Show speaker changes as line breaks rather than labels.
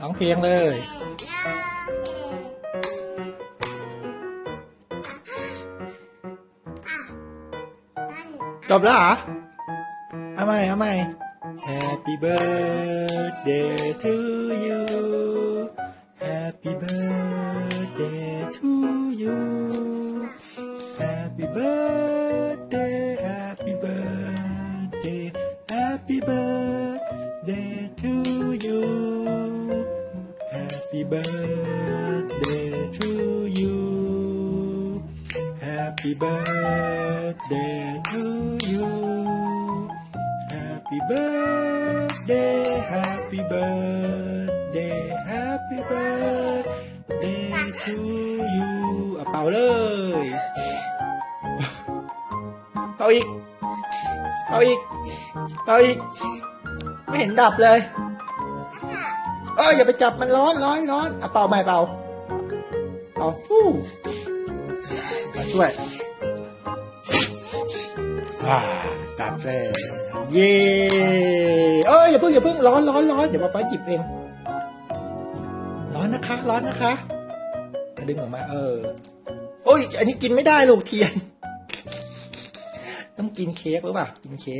ร้องเพลงเลย จบแล้วเหรอเอาใหม่เอาใหม่ Happy birthday to you Happy birthday to you Happy birthday Happy birthday Happy birthday Happy birthday to you Happy birthday to you Happy birthday Happy birthday Happy birthday to you อะเป่าเลย เป่าอีก เป่าอีก เป่าอีก ไม่เห็นดับเลย เอ้ยอย่าไปจับมันร้อนร้อนร้อนอะเป่าใหม่เป่าเป่าฟู่มาช่วยอ่าตัดเลยเย่เอ้ยอย่าเพิ่งอย่าเพิ่งร้อนร้อนร้อนเดี๋ยวป๊าป๊าจิบเองร้อนนะคะ ร้อนนะคะดึงออกมาเออ โอ้ย อันนี้กินไม่ได้ลูกเทียน ต้องกินเค้กหรือเปล่ากินเค้ก